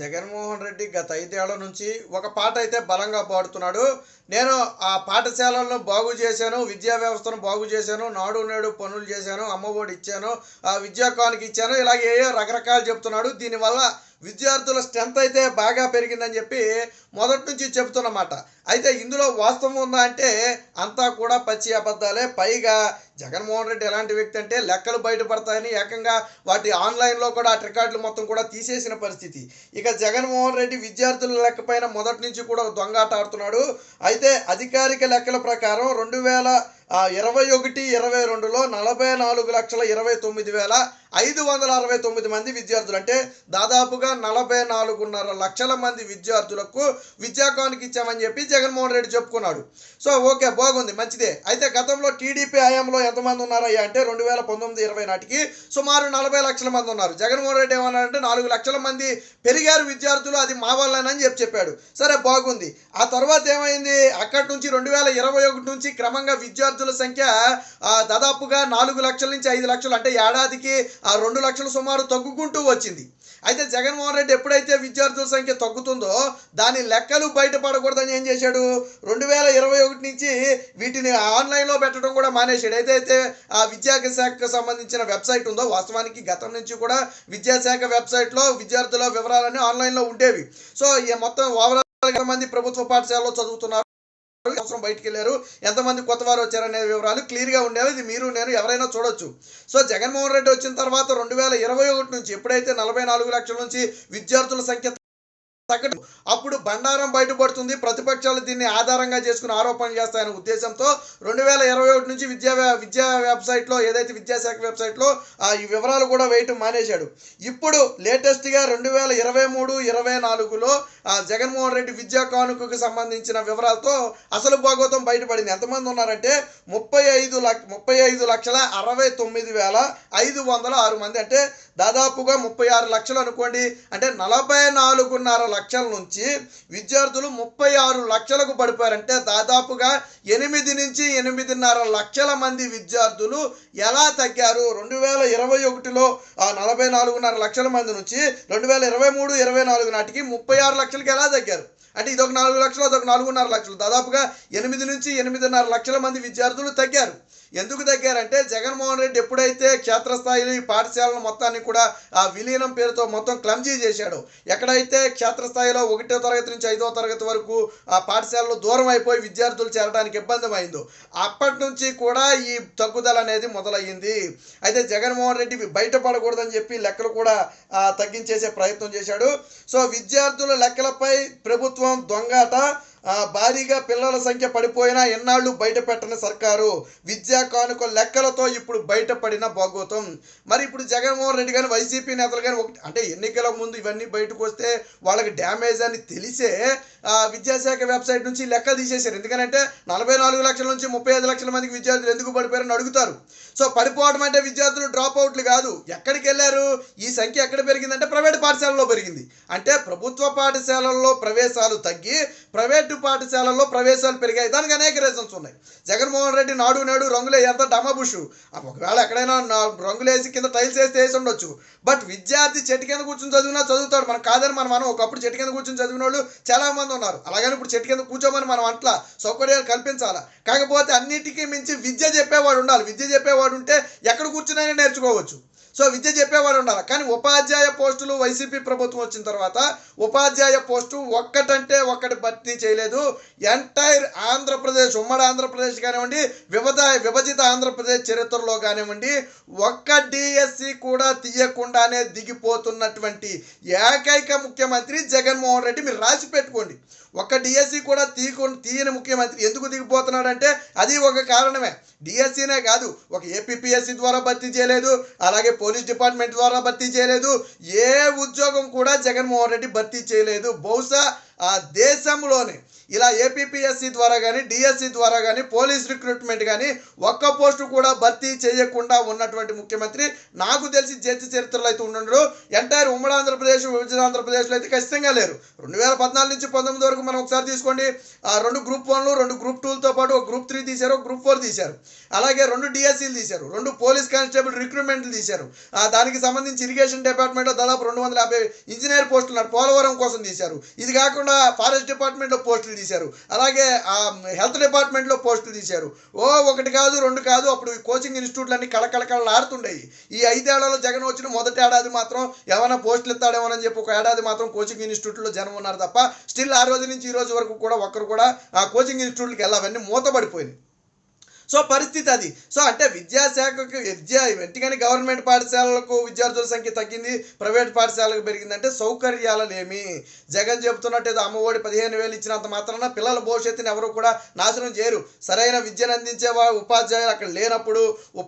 జగన్మోహన్ రెడ్డి గత ఐదేళ్ళ నుంచి ఒక పాట అయితే బలంగా పాడుతున్నాడు. నేను ఆ పాఠశాలలను బాగు చేశాను విద్యా వ్యవస్థను బాగు చేశాను నాడు నేడు పనులు చేశాను అమ్మఒడి ఇచ్చాను ఆ విద్యాకానికి ఇచ్చాను ఇలాగే ఏయో రకరకాలు చెప్తున్నాడు. దీనివల్ల విద్యార్థుల స్ట్రెంత్ అయితే బాగా పెరిగిందని చెప్పి మొదటి నుంచి చెబుతున్నమాట అయితే ఇందులో వాస్తవం ఉందా అంటే అంతా కూడా పచ్చి అబద్ధాలే. పైగా జగన్మోహన్ రెడ్డి ఎలాంటి వ్యక్తి అంటే లెక్కలు బయటపడతాయని ఏకంగా వాటి ఆన్లైన్లో కూడా ఆ రికార్డులు మొత్తం కూడా తీసేసిన పరిస్థితి. ఇక జగన్మోహన్ రెడ్డి విద్యార్థుల లెక్క పైన మొదటి నుంచి కూడా దొంగాట ఆడుతున్నాడు. అయితే అధికారిక లెక్కల ప్రకారం రెండు వేల ఇరవై ఒకటి ఇరవై రెండులో నలభై నాలుగు లక్షల ఇరవై తొమ్మిది వేల ఐదు వందల అరవై తొమ్మిది మంది విద్యార్థులు అంటే దాదాపుగా నలభై నాలుగున్నర లక్షల మంది విద్యార్థులకు విద్యాకానికి ఇచ్చామని చెప్పి జగన్మోహన్ రెడ్డి చెప్పుకున్నాడు. సో ఓకే బాగుంది మంచిదే. అయితే గతంలో టీడీపీ హయాంలో ఎంతమంది ఉన్నారయ్యా అంటే రెండు వేల పంతొమ్మిది ఇరవై నాటికి సుమారు నలభై లక్షల మంది ఉన్నారు. జగన్మోహన్ రెడ్డి ఏమన్నారంటే నాలుగు లక్షల మంది పెరిగారు విద్యార్థులు అది మా వల్లనని చెప్పి చెప్పాడు. సరే బాగుంది. ఆ తర్వాత ఏమైంది? అక్కడి నుంచి రెండు వేల ఇరవై ఒకటి నుంచి క్రమంగా విద్యార్థుల సంఖ్య దాదాపుగా నాలుగు లక్షల నుంచి ఐదు లక్షలు అంటే ఏడాదికి ఆ రెండు లక్షలు సుమారు తగ్గుకుంటూ వచ్చింది. అయితే జగన్మోహన్ రెడ్డి ఎప్పుడైతే విద్యార్థుల సంఖ్య తగ్గుతుందో దాని లెక్కలు బయటపడకూడదని ఏం చేశాడు? రెండు వేల ఇరవై ఒకటి నుంచి వీటిని ఆన్లైన్లో పెట్టడం కూడా మానేశాడు. ఏదైతే ఆ విద్యాశాఖకు సంబంధించిన వెబ్సైట్ ఉందో వాస్తవానికి గతం నుంచి కూడా విద్యాశాఖ వెబ్సైట్లో విద్యార్థుల వివరాలన్నీ ఆన్లైన్లో ఉండేవి. సో ఈ మొత్తం ఓవరాల్ మంది ప్రభుత్వ పాఠశాలలో చదువుతున్నారు. సంవత్సరం బయటికి వెళ్ళారు ఎంతమంది కొత్త వారు వచ్చారనే వివరాలు క్లియర్గా ఉండేవి. ఇది మీరు నేను ఎవరైనా చూడొచ్చు. సో జగన్మోహన్ రెడ్డి వచ్చిన తర్వాత రెండు వేల ఇరవై ఒకటి నుంచి ఎప్పుడైతే నలభై నాలుగు లక్షల నుంచి విద్యార్థుల సంఖ్య సగటు అప్పుడు బండారం బయటపడుతుంది. ప్రతిపక్షాలు దీన్ని ఆధారంగా చేసుకుని ఆరోపణలు చేస్తాయనే ఉద్దేశంతో రెండు వేల ఇరవై ఒకటి నుంచి విద్యా విద్యా వెబ్సైట్లో ఏదైతే విద్యాశాఖ వెబ్సైట్లో ఈ వివరాలు కూడా వేయటం మానేశాడు. ఇప్పుడు లేటెస్ట్గా రెండు వేల ఇరవై మూడు ఇరవై నాలుగులో జగన్మోహన్ రెడ్డి విద్యా కానుకకు సంబంధించిన వివరాలతో అసలు భాగవతం బయటపడింది. ఎంతమంది ఉన్నారంటే ముప్పై ఐదు లక్ష ముప్పై ఐదు లక్షల అరవై తొమ్మిది వేల ఐదు వందల ఆరు మంది. అంటే దాదాపుగా ముప్పై ఆరు లక్షలు అనుకోండి. అంటే నలభై నాలుగున్నర లక్షల నుంచి విద్యార్థులు ముప్పై ఆరు లక్షలకు పడిపోయారంటే దాదాపుగా ఎనిమిది నుంచి ఎనిమిదిన్నర లక్షల మంది విద్యార్థులు ఎలా తగ్గారు? రెండు వేల ఇరవై ఒకటిలో నలభై నాలుగున్నర లక్షల మంది నుంచి రెండు వేల ఇరవై మూడు ఇరవై నాలుగు నాటికి ముప్పై ఆరు లక్షలకి ఎలా తగ్గారు? అంటే ఇదొక నాలుగు లక్షలు అదొక నాలుగున్నర లక్షలు. దాదాపుగా ఎనిమిది నుంచి ఎనిమిదిన్నర లక్షల మంది విద్యార్థులు తగ్గారు. ఎందుకు తగ్గారంటే జగన్మోహన్ రెడ్డి ఎప్పుడైతే క్షేత్రస్థాయి పాఠశాలల మొత్తాన్ని కూడా ఆ విలీనం పేరుతో మొత్తం క్లమ్జీ చేశాడు ఎక్కడైతే క్షేత్రస్థాయిలో ఒకటో తరగతి నుంచి ఐదో తరగతి వరకు ఆ పాఠశాలలు దూరం అయిపోయి విద్యార్థులు చేరడానికి ఇబ్బంది అయిందో అప్పటి నుంచి కూడా ఈ తగ్గుదల అనేది మొదలయ్యింది. అయితే జగన్మోహన్ రెడ్డి బయటపడకూడదని చెప్పి లెక్కలు కూడా తగ్గించేసే ప్రయత్నం చేశాడు. సో విద్యార్థుల లెక్కలపై ప్రభుత్వం ప్రభుత్వం దొంగట భారీగా పిల్లల సంఖ్య పడిపోయినా ఎన్నాళ్ళు బయట పెట్టని సర్కారు? విద్యా కానుక లెక్కలతో ఇప్పుడు బయటపడిన భాగోతం మరి ఇప్పుడు జగన్మోహన్ రెడ్డి కానీ వైసీపీ నేతలు కానీ ఒకటి అంటే ఎన్నికల ముందు ఇవన్నీ బయటకు వస్తే వాళ్ళకి డ్యామేజ్ అని తెలిసే ఆ, విద్యాశాఖ వెబ్సైట్ నుంచి లెక్క తీసేశారు. ఎందుకంటే నలభై నాలుగు లక్షల నుంచి ముప్పై ఐదు లక్షల మందికి విద్యార్థులు ఎందుకు పడిపోయారని అడుగుతారు. సో పడిపోవడం అంటే విద్యార్థులు డ్రాప్ అవుట్లు కాదు. ఎక్కడికి వెళ్ళారు? ఈ సంఖ్య ఎక్కడ పెరిగిందంటే ప్రైవేట్ పాఠశాలలో పెరిగింది. అంటే ప్రభుత్వ పాఠశాలల్లో ప్రవేశాలు తగ్గి ప్రైవేట్ పాఠశాలల్లో ప్రవేశాలు పెరిగాయి. దానికి అనేక రీజన్స్ ఉన్నాయి. జగన్మోహన్ రెడ్డి నాడు నేడు రంగులే ఎంత డమబుషు ఒకవేళ ఎక్కడైనా రంగులేసి కింద టైల్స్ వేస్తే వేసి ఉండొచ్చు. బట్ విద్యార్థి చెట్టు కింద కూర్చొని చదివినా చదువుతాడు. మనం కాదని మనం మనం ఒకప్పుడు చెట్టు కింద కూర్చొని చదివిన వాళ్ళు చాలామంది ఉన్నారు. అలాగని ఇప్పుడు చెట్టు కింద కూర్చోమని మనం అట్లా సౌకర్యాలు కల్పించాలా? కాకపోతే అన్నిటికీ మించి విద్య చెప్పేవాడు ఉండాలి. విద్య చెప్పేవాడు ఉంటే ఎక్కడ కూర్చునైనా నేర్చుకోవచ్చు. సో విద్య చెప్పేవాడు ఉండాలి. కానీ ఉపాధ్యాయ పోస్టులు వైసీపీ ప్రభుత్వం వచ్చిన తర్వాత ఉపాధ్యాయ పోస్టు ఒక్కటంటే ఒక్కటి భర్తీ చేయలేదు. ఎంటైర్ ఆంధ్రప్రదేశ్ ఉమ్మడి ఆంధ్రప్రదేశ్ కానివ్వండి విభజ విభజిత ఆంధ్రప్రదేశ్ చరిత్రలో కానివ్వండి ఒక్క డిఎస్సి కూడా తీయకుండానే దిగిపోతున్నటువంటి ఏకైక ముఖ్యమంత్రి జగన్మోహన్ రెడ్డి మీరు రాసి పెట్టుకోండి. ఒక్క డిఎస్సి కూడా తీయకు తీయని ముఖ్యమంత్రి ఎందుకు దిగిపోతున్నాడంటే అది ఒక కారణమే. డిఎస్సినే కాదు ఒక ఏపీపీఎస్సీ ద్వారా భర్తీ చేయలేదు అలాగే పోలీస్ డిపార్ట్మెంట్ ద్వారా భర్తీ చేయలేదు. ఏ ఉద్యోగం కూడా జగన్మోహన్ రెడ్డి భర్తీ చేయలేదు. బహుశా ఆ దేశంలోనే ఇలా ఏపీపీఎస్సి ద్వారా కానీ డిఎస్సి ద్వారా కానీ పోలీస్ రిక్రూట్మెంట్ కానీ ఒక్క పోస్టు కూడా భర్తీ చేయకుండా ఉన్నటువంటి ముఖ్యమంత్రి నాకు తెలిసి జడ్జి చరిత్రలో అయితే ఉండడు. ఎంటైర్ ఉమ్మడి ఆంధ్రప్రదేశ్ విభజన ఆంధ్రప్రదేశ్లో అయితే ఖచ్చితంగా లేరు. రెండు వేల పద్నాలుగు నుంచి పంతొమ్మిది వరకు మనం ఒకసారి తీసుకోండి. ఆ రెండు గ్రూప్ వన్లు రెండు గ్రూప్ టూలతో పాటు ఒక గ్రూప్ త్రీ తీశారు ఒక గ్రూప్ ఫోర్ తీశారు. అలాగే రెండు డిఎస్సీలు తీశారు రెండు పోలీస్ కానిస్టేబుల్ రిక్రూట్మెంట్లు తీశారు. దానికి సంబంధించి ఇరిగేషన్ డిపార్ట్మెంట్లో దాదాపు రెండు వందల యాభై ఇంజనీర్ పోస్టులు ఉన్నారు. పోలవరం కోసం తీశారు. ఇది కాకుండా ఫారెస్ట్ డిపార్ట్మెంట్లో పోస్టులు తీశారు. అలాగే ఆ హెల్త్ డిపార్ట్మెంట్లో పోస్టులు తీశారు. ఓ ఒకటి కాదు రెండు కాదు అప్పుడు ఈ కోచింగ్ ఇన్స్టిట్యూట్లన్నీ అన్ని ఆడుతుండేవి ఈ ఐదేళ్ళలో జగన్ వచ్చిన మొదటి ఏడాది మాత్రం ఏమైనా పోస్టులు ఇస్తాడేమోనని చెప్పి ఒక ఏడాది మాత్రం కోచింగ్ ఇన్స్టిట్యూట్లో జనం ఉన్నారు తప్ప స్టిల్ ఆ రోజు నుంచి ఈ రోజు వరకు కూడా ఒక్కరు కూడా ఆ కోచింగ్ ఇన్స్టిట్యూట్లకి వెళ్ళవన్నీ మూతపడిపోయినాయి. సో పరిస్థితి అది. సో అంటే విద్యాశాఖకు విద్యా వెంటనే గవర్నమెంట్ పాఠశాలలకు విద్యార్థుల సంఖ్య తగ్గింది ప్రైవేట్ పాఠశాలకు పెరిగిందంటే సౌకర్యాలలేమి. జగన్ చెబుతున్నట్టు ఏదో అమ్మఒడి పదిహేను వేలు ఇచ్చినంత మాత్రాన పిల్లల భవిష్యత్తుని ఎవరు కూడా నాశనం చేయరు. సరైన విద్యను అందించే ఉపాధ్యాయులు అక్కడ లేనప్పుడు ఓ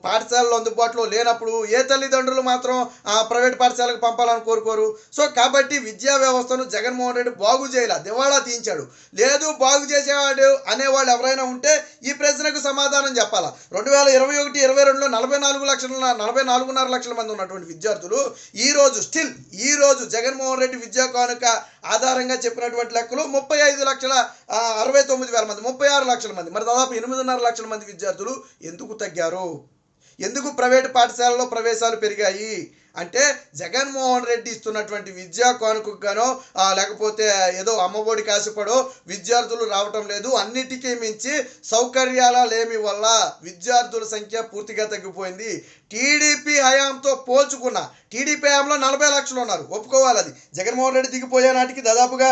అందుబాటులో లేనప్పుడు ఏ తల్లిదండ్రులు మాత్రం ఆ ప్రైవేట్ పాఠశాలకు పంపాలని కోరుకోరు. సో కాబట్టి విద్యా వ్యవస్థను జగన్మోహన్ రెడ్డి బాగు చేయాల దివాళా తీయించాడు. లేదు బాగు చేసేవాడు అనేవాళ్ళు ఎవరైనా ఉంటే ఈ ప్రశ్నకు సమాధానం చెప్పాలా? రెండు వేల ఇరవై ఒకటి ఇరవై రెండులో నలభై నాలుగు లక్షల నలభై నాలుగున్నర లక్షల మంది ఉన్నటువంటి విద్యార్థులు ఈ రోజు స్టిల్ ఈ రోజు జగన్మోహన్ రెడ్డి విద్యా కానుక ఆధారంగా చెప్పినటువంటి లెక్కలు ముప్పై ఐదు లక్షల అరవై తొమ్మిది వేల మంది ముప్పై ఆరు లక్షల మంది. మరి దాదాపు ఎనిమిదిన్నర లక్షల మంది విద్యార్థులు ఎందుకు తగ్గారు? ఎందుకు ప్రైవేటు పాఠశాలలో ప్రవేశాలు పెరిగాయి? అంటే జగన్మోహన్ రెడ్డి ఇస్తున్నటువంటి విద్యా కానుకకు గానో లేకపోతే ఏదో అమ్మఒడి కాసిపడో విద్యార్థులు రావటం లేదు. అన్నిటికీ మించి సౌకర్యాల లేమి వల్ల విద్యార్థుల సంఖ్య పూర్తిగా తగ్గిపోయింది. టీడీపీ హయాంతో పోల్చుకున్న టీడీపీ హయాంలో నలభై లక్షలు ఉన్నారు. ఒప్పుకోవాలి అది. జగన్మోహన్ రెడ్డి దిగిపోయే నాటికి దాదాపుగా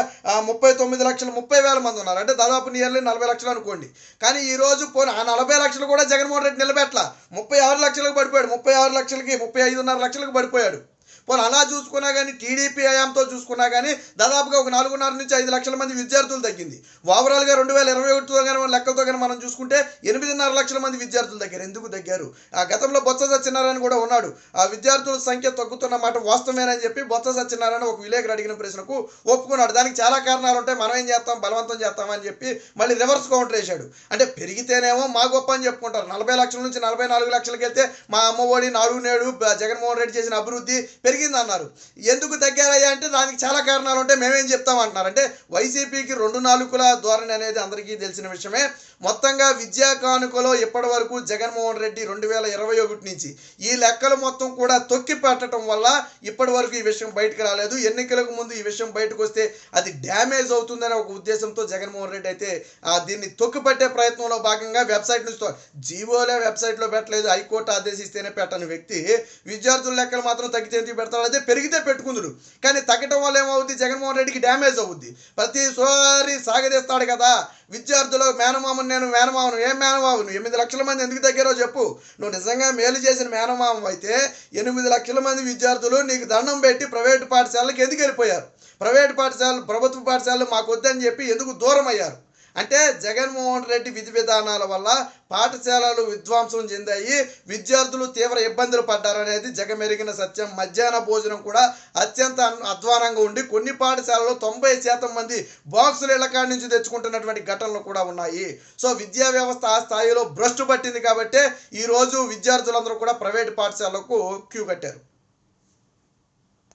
ముప్పై తొమ్మిది లక్షలు ముప్పై వేల మంది ఉన్నారు. అంటే దాదాపు నియర్లీ నలభై లక్షలు అనుకోండి. కానీ ఈ రోజు పోనీ ఆ నలభై లక్షలు కూడా జగన్మోహన్ రెడ్డి నిలబెట్ల ముప్పై ఆరు లక్షలకు పడిపోయాడు. ముప్పై ఆరు లక్షలకి ముప్పై ఐదున్నర లక్షలకు పడిపోయాడు. Coelho. పోనీ అలా చూసుకున్నా కానీ టీడీపీ హయాంతో చూసుకున్నా కానీ దాదాపుగా ఒక నాలుగున్నర నుంచి ఐదు లక్షల మంది విద్యార్థులు తగ్గింది. ఓవరాల్గా రెండు వేల ఇరవై ఒకటితో కానీ లెక్కలతో కానీ మనం చూసుకుంటే ఎనిమిదిన్నర లక్షల మంది విద్యార్థులు తగ్గారు. ఎందుకు తగ్గారు? ఆ గతంలో బొత్స సత్యనారాయణ కూడా ఉన్నాడు. ఆ విద్యార్థుల సంఖ్య తగ్గుతున్న మాట వాస్తవమేనని చెప్పి బొత్స సత్యనారాయణ ఒక విలేకరు అడిగిన ప్రశ్నకు ఒప్పుకున్నాడు. దానికి చాలా కారణాలు ఉంటాయి మనం ఏం చేస్తాం? బలవంతం చేస్తామని చెప్పి మళ్ళీ రివర్స్ కౌంటర్ వేశాడు. అంటే పెరిగితేనేమో మా గొప్ప అని చెప్పుకుంటారు. నలభై లక్షల నుంచి నలభై నాలుగు లక్షలకి వెళ్తే మా అమ్మఒడి నాడు నేడు జగన్మోహన్ రెడ్డి చేసిన అభివృద్ధి పెరిగింది అన్నారు ఎందుకు తగ్గారయ్యా అంటే దానికి చాలా కారణాలు ఉంటాయి మేమేం చెప్తాం అంటున్నారు అంటే వైసీపీకి రెండు నాలుగుల ధోరణి అనేది అందరికీ తెలిసిన విషయమే. మొత్తంగా విద్యా కానుకలో ఇప్పటి వరకు జగన్మోహన్ రెడ్డి రెండు వేల ఇరవై ఒకటి నుంచి ఈ లెక్కలు మొత్తం కూడా తొక్కి పెట్టడం వల్ల ఇప్పటి వరకు ఈ విషయం బయటకు రాలేదు. ఎన్నికలకు ముందు ఈ విషయం బయటకు వస్తే అది డ్యామేజ్ అవుతుందనే ఒక ఉద్దేశంతో జగన్మోహన్ రెడ్డి అయితే ఆ, దీన్ని తొక్కిపట్టే ప్రయత్నంలో భాగంగా వెబ్సైట్ నుంచి జీవోలే వెబ్సైట్లో పెట్టలేదు. హైకోర్టు ఆదేశిస్తేనే పెట్టని వ్యక్తి. విద్యార్థుల లెక్కలు మాత్రం తగ్గితే పెడతాడు అయితే పెరిగితే పెట్టుకుందుడు. కానీ తగ్గటం వల్ల ఏమవుద్ది? జగన్మోహన్ రెడ్డికి డ్యామేజ్ అవుద్ది. ప్రతిసారి సాగదీస్తాడు కదా. విద్యార్థులు మేనమామను నేను మేనమామను ఏం మేనమామను? ఎనిమిది లక్షల మంది ఎందుకు తగ్గారో చెప్పు. నువ్వు నిజంగా మేలు చేసిన మేనమామ అయితే ఎనిమిది లక్షల మంది విద్యార్థులు నీకు దండం పెట్టి ప్రైవేటు పాఠశాలకి ఎందుకు వెళ్ళిపోయారు? ప్రైవేటు పాఠశాలలు ప్రభుత్వ పాఠశాలలు మాకు వద్దని చెప్పి ఎందుకు దూరం అయ్యారు అంటే జగన్మోహన్ రెడ్డి విధి విధానాల వల్ల పాఠశాలలు విధ్వంసం చెందాయి విద్యార్థులు తీవ్ర ఇబ్బందులు పడ్డారనేది జగమెరిగిన సత్యం. మధ్యాహ్న భోజనం కూడా అత్యంత అధ్వానంగా ఉండి కొన్ని పాఠశాలలో తొంభై శాతం మంది బాక్సులు ఇళ్ళకాడి నుంచి తెచ్చుకుంటున్నటువంటి ఘటనలు కూడా ఉన్నాయి. సో విద్యా వ్యవస్థ ఆ స్థాయిలో భ్రష్టు పట్టింది కాబట్టే ఈరోజు విద్యార్థులందరూ కూడా ప్రైవేట్ పాఠశాలకు క్యూ కట్టారు.